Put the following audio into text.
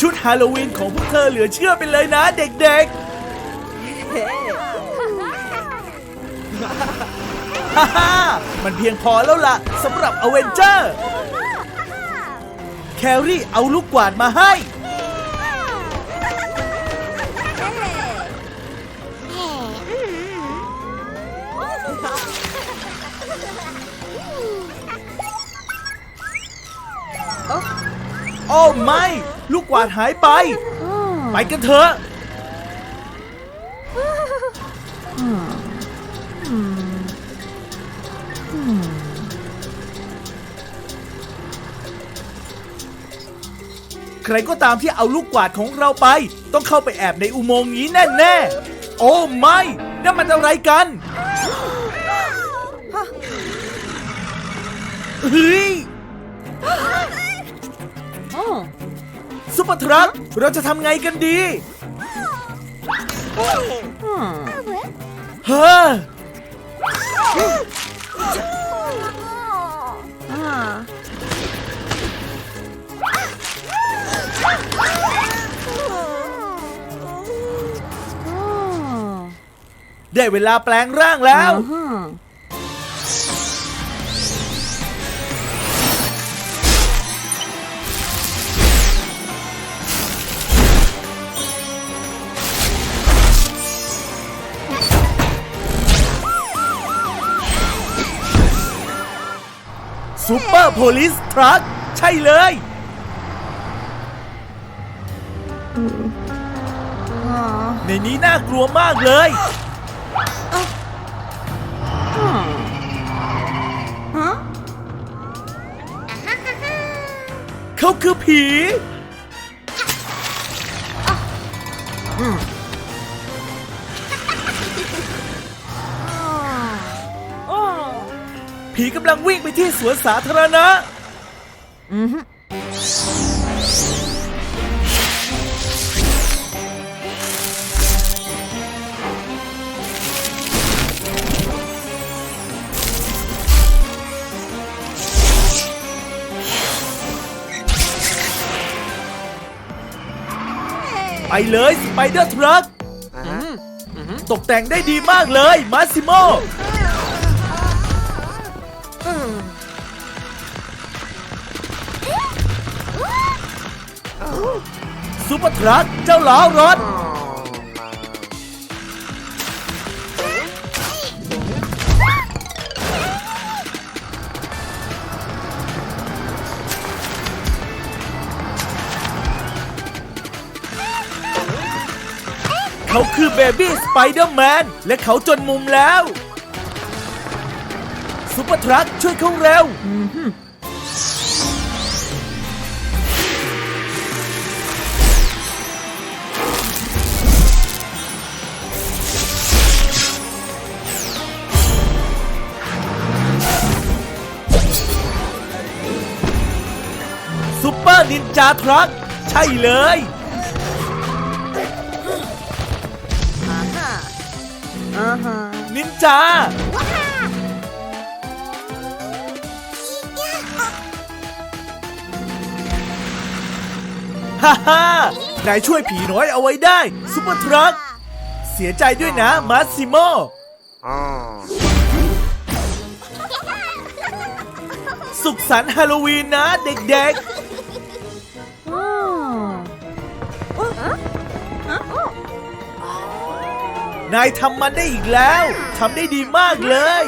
ชุดฮาโลวีนของพวกเธอเหลือเชื่อไปเลยนะเด็กๆฮ่าฮ่ามันเพียงพอแล้วล่ะสำหรับอเวนเจอร์ แครี่เอาลูกกวาดมาให้ อ้ไม่ ลูกกวาดหายไป ไปกันเถอะใครก็ตามที่เอาลูกกวาดของเราไป ต้องเข้าไปแอบในอุโมงค์นี้แน่ๆโอ้ไม่นั่นมันอะไรกันเฮ้ย อร์ทรัคเราจะทำไงกันดีเฮ้อได้เวลาแปลงร่างแล้ว ซูเปอร์โพลิสทรัคใช่เลย ในนี้น่ากลัวมากเลย เขาคือผี ผีกำลังวิ่งไปที่สวนสาธารณะไปเลยสไปเดอร์ทรัคตกแต่งได้ดีมากเลยมาซิโม ซูเปอร์ทรัคเจ้าหล้อรถ เขาคือเบบี้สไปเดอร์แมน และเขาจนมุมแล้วซูเปอร์ทรัคช่วยเขาเร็ว ซุปเปอร์นินจาทรัคใช่เลยนินจา ฮ่าฮ่านายช่วยผีน้อยเอาไว้ได้ซุปเปอร์ทรัคเสียใจด้วยนะมาสซิโม สุขสันต์ฮาโลวีนนะเด็กๆ นายทำมันได้อีกแล้ว ทำได้ดีมากเลย